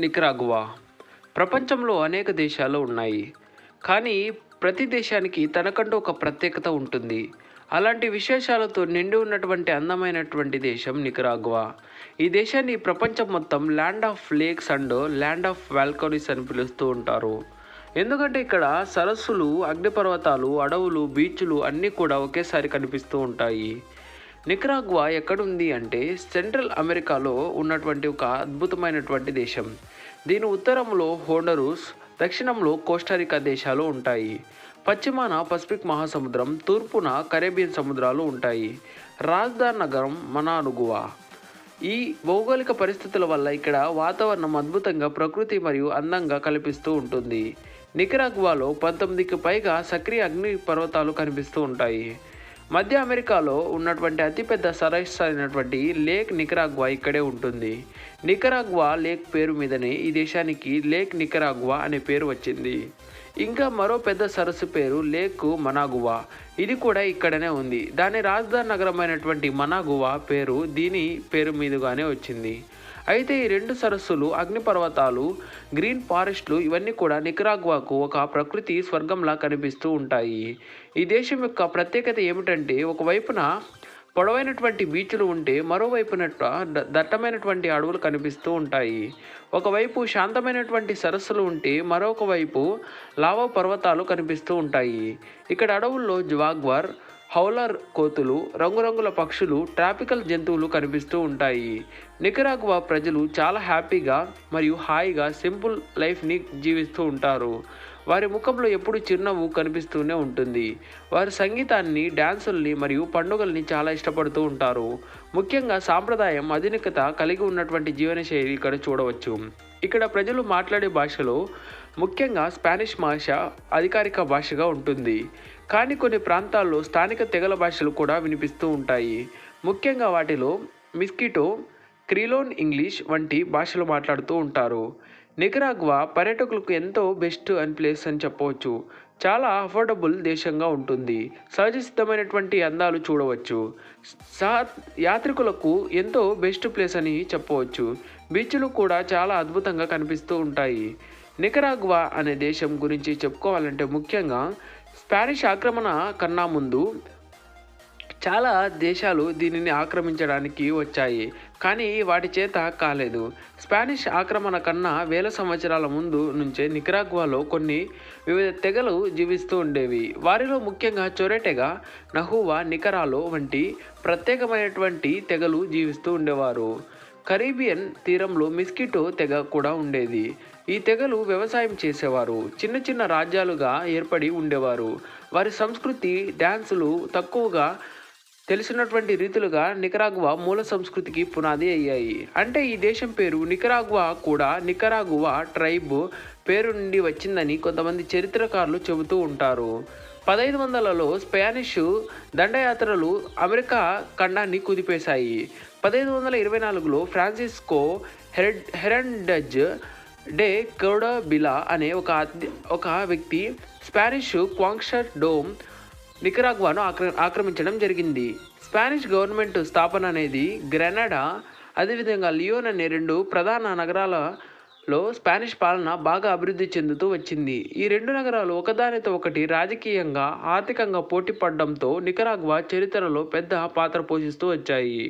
నికరాగువా. ప్రపంచంలో అనేక దేశాలు ఉన్నాయి. కానీ ప్రతి దేశానికి తనకంటూ ఒక ప్రత్యేకత ఉంటుంది. అలాంటి విశేషాలతో నిండి ఉన్నటువంటి అందమైనటువంటి దేశం నికరాగువా. ఈ దేశాన్ని ప్రపంచం మొత్తం land of lakes and land of volcanoes అని పిలుస్తూ ఉంటారు. ఎందుకంటే ఇక్కడ సరస్సులు అగ్నిపర్వతాలు అడవులు బీచ్లు అన్నీ కూడా ఒకేసారి కనిపిస్తూ ఉంటాయి. నికరాగ్వా ఎక్కడుంది అంటే సెంట్రల్ అమెరికాలో ఉన్నటువంటి ఒక అద్భుతమైనటువంటి దేశం. దీని ఉత్తరంలో హోండరూస్ దక్షిణంలో కోస్టారికా దేశాలు ఉంటాయి. పశ్చిమాన పసిఫిక్ మహాసముద్రం తూర్పున కరేబియన్ సముద్రాలు ఉంటాయి. రాజధాని నగరం మనానుగువా. ఈ భౌగోళిక పరిస్థితుల వల్ల ఇక్కడ వాతావరణం అద్భుతంగా ప్రకృతి మరియు అందంగా కల్పిస్తూ ఉంటుంది. నికరాగ్వాలో పంతొమ్మిదికి పైగా సక్రియ అగ్ని పర్వతాలు కనిపిస్తూ ఉంటాయి. మధ్య అమెరికాలో ఉన్నటువంటి అతిపెద్ద సరస్సు అయినటువంటి లేక్ నికరాగ్వా ఇక్కడే ఉంటుంది. నికరాగ్వా లేక్ పేరు మీదనే ఈ దేశానికి లేక్ నికరాగ్వా అనే పేరు వచ్చింది. ఇంకా మరో పెద్ద సరస్సు పేరు లేక్ మనాగువా. ఇది కూడా ఇక్కడనే ఉంది. దాని రాజధాని నగరమైనటువంటి మనాగువా పేరు దీని పేరు మీదుగానే వచ్చింది. అయితే ఈ రెండు సరస్సులు అగ్నిపర్వతాలు గ్రీన్ ఫారెస్ట్లు ఇవన్నీ కూడా నికరాగ్వాకు ఒక ప్రకృతి స్వర్గంలా కనిపిస్తూ ఉంటాయి. ఈ దేశం యొక్క ప్రత్యేకత ఏమిటంటే ఒకవైపున పొడవైనటువంటి బీచ్లు ఉంటే మరోవైపున దట్టమైనటువంటి అడవులు కనిపిస్తూ ఉంటాయి. ఒకవైపు శాంతమైనటువంటి సరస్సులు ఉంటే మరొక వైపు లావా పర్వతాలు కనిపిస్తూ ఉంటాయి. ఇక్కడ అడవుల్లో జ్వాగ్వర్ హౌలర్ కోతులు రంగురంగుల పక్షులు ట్రాపికల్ జంతువులు కనిపిస్తూ ఉంటాయి. నికరాగ్వా ప్రజలు చాలా హ్యాపీగా మరియు హాయిగా సింపుల్ లైఫ్ని జీవిస్తూ ఉంటారు. వారి ముఖంలో ఎప్పుడు చిరునవ్వు కనిపిస్తూనే ఉంటుంది. వారి సంగీతాన్ని డ్యాన్సుల్ని మరియు పండుగల్ని చాలా ఇష్టపడుతూ ఉంటారు. ముఖ్యంగా సాంప్రదాయం ఆధునికత కలిగి ఉన్నటువంటి జీవనశైలి ఇక్కడ చూడవచ్చు. ఇక్కడ ప్రజలు మాట్లాడే భాషలో ముఖ్యంగా స్పానిష్ భాష అధికారిక భాషగా ఉంటుంది. కానీ కొన్ని ప్రాంతాల్లో స్థానిక తెగల భాషలు కూడా వినిపిస్తూ ఉంటాయి. ముఖ్యంగా వాటిలో మిస్కిటో క్రిలోన్ ఇంగ్లీష్ వంటి భాషలు మాట్లాడుతూ ఉంటారు. నికరాగ్వా పర్యాటకులకు ఎంతో బెస్ట్ అని ప్లేస్ అని చెప్పవచ్చు. చాలా అఫోర్డబుల్ దేశంగా ఉంటుంది. సహజ సిద్ధమైనటువంటి అందాలు చూడవచ్చు. సా యాత్రికులకు ఎంతో బెస్ట్ ప్లేస్ అని చెప్పవచ్చు. బీచ్లు కూడా చాలా అద్భుతంగా కనిపిస్తూ ఉంటాయి. నికరాగ్వా అనే దేశం గురించి చెప్పుకోవాలంటే ముఖ్యంగా స్పానిష్ ఆక్రమణ కన్నా ముందు చాలా దేశాలు దీనిని ఆక్రమించడానికి వచ్చాయి కానీ వాటి చేత కాలేదు. స్పానిష్ ఆక్రమణ కన్నా వేల సంవత్సరాల ముందు నుంచే నికరాగ్వాలో కొన్ని వివిధ తెగలు జీవిస్తూ ఉండేవి. వారిలో ముఖ్యంగా చొరెటెగ నహువా నికరాలో వంటి ప్రత్యేకమైనటువంటి తెగలు జీవిస్తూ ఉండేవారు. కరీబియన్ తీరంలో మిస్కిటో తెగ కూడా ఉండేది. ఈ తెగలు వ్యవసాయం చేసేవారు. చిన్న చిన్న రాజ్యాలుగా ఏర్పడి ఉండేవారు. వారి సంస్కృతి డ్యాన్సులు తక్కువగా తెలిసినటువంటి రీతులుగా నికరాగ్వా మూల సంస్కృతికి పునాది అయ్యాయి. అంటే ఈ దేశం పేరు నికరాగ్వా కూడా నికరాగువా ట్రైబ్ పేరు నుండి వచ్చిందని కొంతమంది చరిత్రకారులు చెబుతూ ఉంటారు. పదహైదు వందలలో స్పానిష్ దండయాత్రలు అమెరికా ఖండాన్ని కుదిపేశాయి. పదహైదు వందల ఇరవై నాలుగులో ఫ్రాన్సిస్కో హెరెడ్ హెరండజ్ డే కోడబిలా అనే ఒక ఒక వ్యక్తి స్పానిష్ క్వాంక్షర్ డోమ్ నికరాగ్వాను ఆక్ర ఆక్రమించడం జరిగింది. స్పానిష్ గవర్నమెంట్ స్థాపన అనేది గ్రెనడా అదేవిధంగా లియోన్ అనే రెండు ప్రధాన నగరాలలో స్పానిష్ పాలన బాగా అభివృద్ధి చెందుతూ వచ్చింది. ఈ రెండు నగరాలు ఒకదానితో ఒకటి రాజకీయంగా ఆర్థికంగా పోటీ పడడంతో నికరాగ్వా చరిత్రలో పెద్ద పాత్ర పోషిస్తూ వచ్చాయి.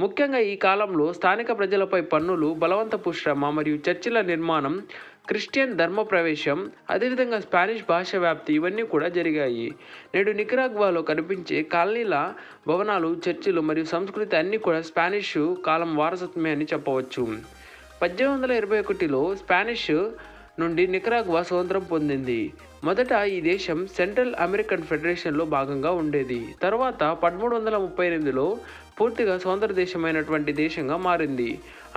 ముఖ్యంగా ఈ కాలంలో స్థానిక ప్రజలపై పన్నులు బలవంతపు శ్రమ మరియు చర్చిల నిర్మాణం క్రిస్టియన్ ధర్మ ప్రవేశం అదేవిధంగా స్పానిష్ భాష వ్యాప్తి ఇవన్నీ కూడా జరిగాయి. నేడు నికరాగ్వాలో కనిపించే కాలనీల భవనాలు చర్చిలు మరియు సంస్కృతి అన్నీ కూడా స్పానిష్ కాలం వారసత్వమే అని చెప్పవచ్చు. పద్దెనిమిది వందల ఇరవై ఒకటిలో స్పానిష్ నుండి నికరాగ్వా స్వతంత్రం పొందింది. మొదట ఈ దేశం సెంట్రల్ అమెరికన్ ఫెడరేషన్లో భాగంగా ఉండేది. తర్వాత పదమూడు వందల ముప్పై ఎనిమిదిలో పూర్తిగా స్వతంత్ర దేశమైనటువంటి దేశంగా మారింది.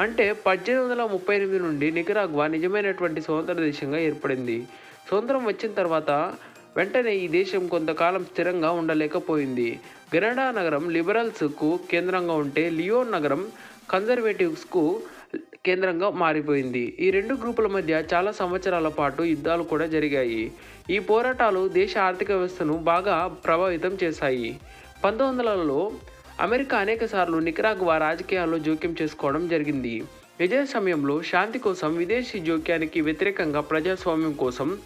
అంటే పద్దెనిమిది వందల ముప్పై ఎనిమిది నుండి నికరాగ్వా నిజమైనటువంటి స్వతంత్ర దేశంగా ఏర్పడింది. స్వతంత్రం వచ్చిన తర్వాత వెంటనే ఈ దేశం కొంతకాలం స్థిరంగా ఉండలేకపోయింది. గెనడా నగరం లిబరల్స్కు కేంద్రంగా ఉంటే లియోన్ నగరం కన్జర్వేటివ్స్కు కేంద్రంగా మారిపోయింది. ఈ రెండు గ్రూపుల మధ్య చాలా సంవత్సరాల పాటు యుద్ధాలు కూడా జరిగాయి. ఈ పోరాటాలు దేశ ఆర్థిక వ్యవస్థను బాగా ప్రభావితం చేశాయి. పంతొమ్మిది వందలలో అమెరికా అనేక సార్లు నికరాగ్వా రాజకీయాల్లో జోక్యం చేసుకోవడం జరిగింది. విజయ సమయంలో శాంతి కోసం విదేశీ జోక్యానికి వ్యతిరేకంగా ప్రజాస్వామ్యం కోసం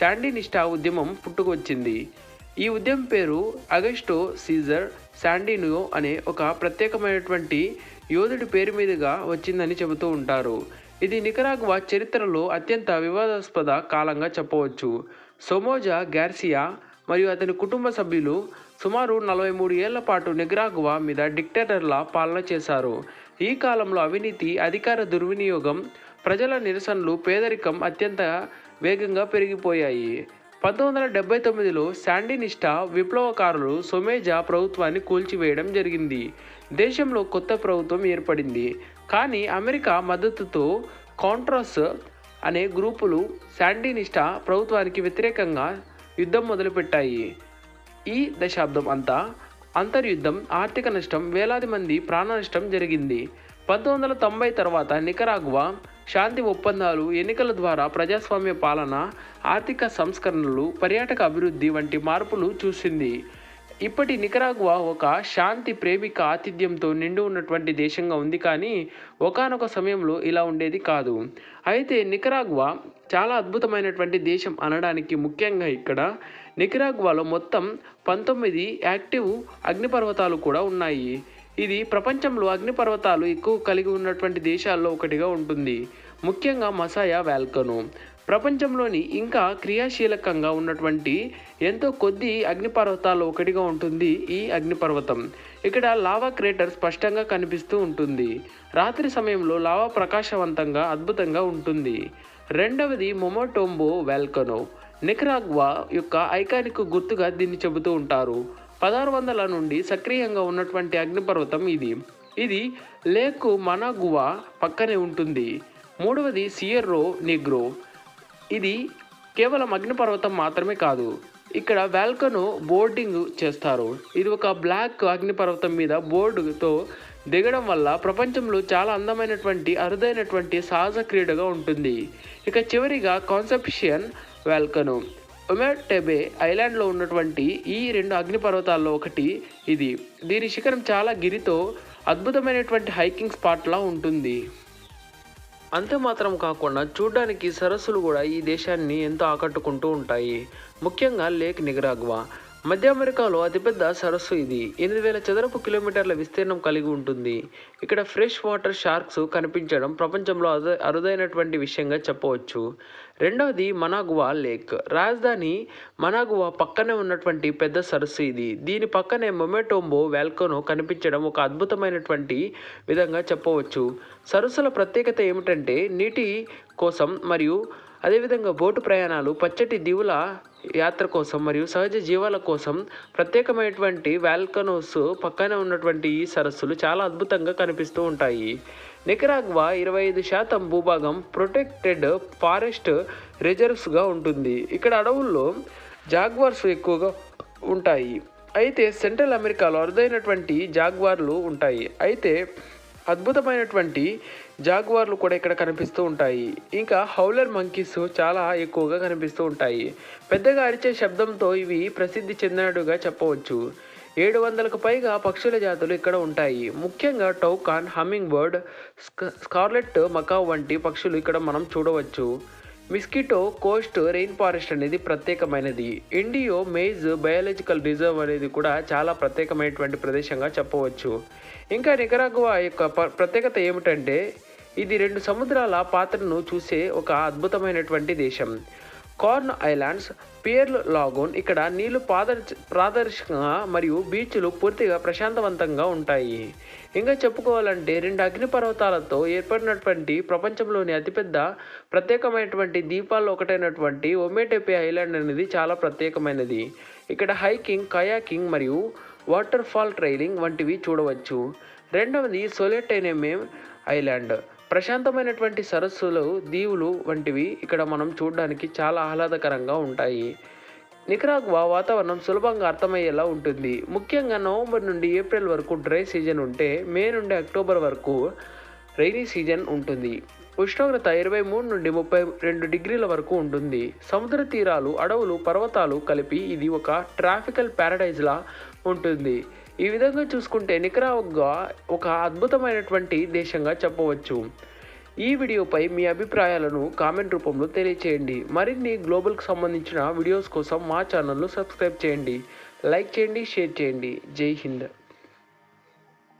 శాండినిస్టా ఉద్యమం పుట్టుకొచ్చింది. ఈ ఉద్యమం పేరు అగస్టో సీజర్ శాండినియో అనే ఒక ప్రత్యేకమైనటువంటి యోధుడి పేరు మీదుగా వచ్చిందని చెబుతూ ఉంటారు. ఇది నికరాగ్వా చరిత్రలో అత్యంత వివాదాస్పద కాలంగా చెప్పవచ్చు. సోమోజా గార్సియా మరియు అతని కుటుంబ సభ్యులు సుమారు నలభై మూడు ఏళ్ళ పాటు నిగ్రాగువా మీద డిక్టేటర్ల పాలన చేశారు. ఈ కాలంలో అవినీతి అధికార దుర్వినియోగం ప్రజల నిరసనలు పేదరికం అత్యంత వేగంగా పెరిగిపోయాయి. పంతొమ్మిది వందల డెబ్బై తొమ్మిదిలో శాండినిస్టా విప్లవకారులు సొమేజా ప్రభుత్వాన్ని కూల్చివేయడం జరిగింది. దేశంలో కొత్త ప్రభుత్వం ఏర్పడింది. కానీ అమెరికా మద్దతుతో కాంట్రాస్ అనే గ్రూపులు శాండినిస్టా ప్రభుత్వానికి వ్యతిరేకంగా యుద్ధం మొదలుపెట్టాయి. ఈ దశాబ్దం అంతా అంతర్యుద్ధం ఆర్థిక నష్టం వేలాది మంది ప్రాణ నష్టం జరిగింది. పంతొమ్మిది వందల తొంభై తర్వాత నికరాగ్వా శాంతి ఒప్పందాలు ఎన్నికల ద్వారా ప్రజాస్వామ్య పాలన ఆర్థిక సంస్కరణలు పర్యాటక అభివృద్ధి వంటి మార్పులు చూసింది. ఇప్పటి నికరాగ్వా ఒక శాంతి ప్రేమిక ఆతిథ్యంతో నిండి ఉన్నటువంటి దేశంగా ఉంది కానీ ఒకానొక సమయంలో ఇలా ఉండేది కాదు. అయితే నికరాగ్వా చాలా అద్భుతమైనటువంటి దేశం అనడానికి ముఖ్యంగా ఇక్కడ నికరాగ్వాలో మొత్తం పంతొమ్మిది యాక్టివ్ అగ్నిపర్వతాలు కూడా ఉన్నాయి. ఇది ప్రపంచంలో అగ్నిపర్వతాలు ఎక్కువ కలిగి ఉన్నటువంటి దేశాల్లో ఒకటిగా ఉంటుంది. ముఖ్యంగా మసాయా వాల్కనో. ప్రపంచంలోని ఇంకా క్రియాశీలకంగా ఉన్నటువంటి ఎంతో కొద్ది అగ్నిపర్వతాల్లో ఒకటిగా ఉంటుంది ఈ అగ్నిపర్వతం. ఇక్కడ లావా క్రేటర్ స్పష్టంగా కనిపిస్తూ ఉంటుంది. రాత్రి సమయంలో లావా ప్రకాశవంతంగా అద్భుతంగా ఉంటుంది. రెండవది మొమోటోంబో వ్యాల్కనో నికరాగ్వా యొక్క ఐకానిక్ గుర్తుగా దీన్ని చెబుతూ ఉంటారు. పదహారు వందల నుండి సక్రియంగా ఉన్నటువంటి అగ్నిపర్వతం ఇది. ఇది లేకు మనాగువా పక్కనే ఉంటుంది. మూడవది సియర్రో నిగ్రో. ఇది కేవలం అగ్నిపర్వతం మాత్రమే కాదు. ఇక్కడ వెల్కను బోర్డింగ్ చేస్తారు. ఇది ఒక బ్లాక్ అగ్నిపర్వతం మీద బోర్డుతో దిగడం వల్ల ప్రపంచంలో చాలా అందమైనటువంటి అరుదైనటువంటి సహజ క్రీడగా ఉంటుంది. ఇక చివరిగా కాన్సెప్షియన్ వాల్కనో. ఒమెటెబే ఐలాండ్లో ఉన్నటువంటి ఈ రెండు అగ్నిపర్వతాల్లో ఒకటి ఇది. దీని శిఖరం చాలా గిరితో అద్భుతమైనటువంటి హైకింగ్ స్పాట్లా ఉంటుంది. అంతే మాత్రం కాకుండా చూడ్డానికి సరస్సులు కూడా ఈ దేశాన్ని ఎంతో ఆకట్టుకుంటూ ఉంటాయి. ముఖ్యంగా లేక్ నిగరాగ్వా. మధ్య అమెరికాలో అతిపెద్ద సరస్సు ఇది. ఎనిమిది వేల చదరపు కిలోమీటర్ల విస్తీర్ణం కలిగి ఉంటుంది. ఇక్కడ ఫ్రెష్ వాటర్ షార్క్స్ కనిపించడం ప్రపంచంలో అరు అరుదైనటువంటి విషయంగా చెప్పవచ్చు. రెండవది మనాగువా లేక్. రాజధాని మనాగువా పక్కనే ఉన్నటువంటి పెద్ద సరస్సు ఇది. దీని పక్కనే మొమెటోంబో వెల్కోనో కనిపించడం ఒక అద్భుతమైనటువంటి విధంగా చెప్పవచ్చు. సరస్సుల ప్రత్యేకత ఏమిటంటే నీటి కోసం మరియు అదేవిధంగా బోటు ప్రయాణాలు పచ్చటి దీవుల యాత్ర కోసం మరియు సహజ జీవాల కోసం ప్రత్యేకమైనటువంటి వాల్కనోస్ పక్కనే ఉన్నటువంటి ఈ సరస్సులు చాలా అద్భుతంగా కనిపిస్తూ ఉంటాయి. నికరాగ్వా ఇరవై ఐదు శాతం భూభాగం ప్రొటెక్టెడ్ ఫారెస్ట్ రిజర్వ్స్గా ఉంటుంది. ఇక్కడ అడవుల్లో జాగ్వార్స్ ఎక్కువగా ఉంటాయి. అయితే సెంట్రల్ అమెరికాలో అరుదైనటువంటి జాగ్వార్లు ఉంటాయి. అయితే అద్భుతమైనటువంటి జాగ్వార్లు కూడా ఇక్కడ కనిపిస్తూ ఉంటాయి. ఇంకా హౌలర్ మంకీస్ చాలా ఎక్కువగా కనిపిస్తూ ఉంటాయి. పెద్దగా అరిచే శబ్దంతో ఇవి ప్రసిద్ధి చెందినట్టుగా చెప్పవచ్చు. ఏడు వందలకు పైగా పక్షుల జాతులు ఇక్కడ ఉంటాయి. ముఖ్యంగా toucan hummingbird scarlet macaw వంటి పక్షులు ఇక్కడ మనం చూడవచ్చు. మిస్కిటో కోస్ట్ రెయిన్ ఫారెస్ట్ అనేది ప్రత్యేకమైనది. ఇండియో మేజ్ బయాలజికల్ రిజర్వ్ అనేది కూడా చాలా ప్రత్యేకమైనటువంటి ప్రదేశంగా చెప్పవచ్చు. ఇంకా నికరాగువా యొక్క ప్రత్యేకత ఏమిటంటే ఇది రెండు సముద్రాల పాత్రను చూసే ఒక అద్భుతమైనటువంటి దేశం. కార్న్ ఐలాండ్స్ పియర్ల్ లాగోన్ ఇక్కడ నీళ్ళు పాదర్ ప్రాదర్శకంగా మరియు బీచ్లు పూర్తిగా ప్రశాంతవంతంగా ఉంటాయి. ఇంకా చెప్పుకోవాలంటే రెండు అగ్నిపర్వతాలతో ఏర్పడినటువంటి ప్రపంచంలోని అతిపెద్ద ప్రత్యేకమైనటువంటి దీపాల్లో ఒకటైనటువంటి ఒమేటెపే ఐలాండ్ అనేది చాలా ప్రత్యేకమైనది. ఇక్కడ హైకింగ్ కయాకింగ్ మరియు వాటర్ ఫాల్ ట్రైలింగ్ వంటివి చూడవచ్చు. రెండవది సొలెటైనమే ఐలాండ్. ప్రశాంతమైనటువంటి సరస్సులు దీవులు వంటివి ఇక్కడ మనం చూడడానికి చాలా ఆహ్లాదకరంగా ఉంటాయి. నికరాగ్వా వాతావరణం సులభంగా అర్థమయ్యేలా ఉంటుంది. ముఖ్యంగా నవంబర్ నుండి ఏప్రిల్ వరకు డ్రై సీజన్ ఉంటే మే నుండి అక్టోబర్ వరకు రైనీ సీజన్ ఉంటుంది. ఉష్ణోగ్రత ఇరవై మూడు నుండి ముప్పై రెండు డిగ్రీల వరకు ఉంటుంది. సముద్ర తీరాలు అడవులు పర్వతాలు కలిపి ఇది ఒక ట్రాఫికల్ ప్యారడైజ్లా ఉంటుంది. ఈ విధంగా చూసుకుంటే నికరాగ్వా ఒక అద్భుతమైనటువంటి దేశంగా చెప్పవచ్చు. ఈ వీడియోపై మీ అభిప్రాయాలను కామెంట్ రూపంలో తెలియచేయండి. మరిన్ని గ్లోబల్కి సంబంధించిన వీడియోస్ కోసం మా ఛానల్ను సబ్స్క్రైబ్ చేయండి. లైక్ చేయండి షేర్ చేయండి. జై హింద్.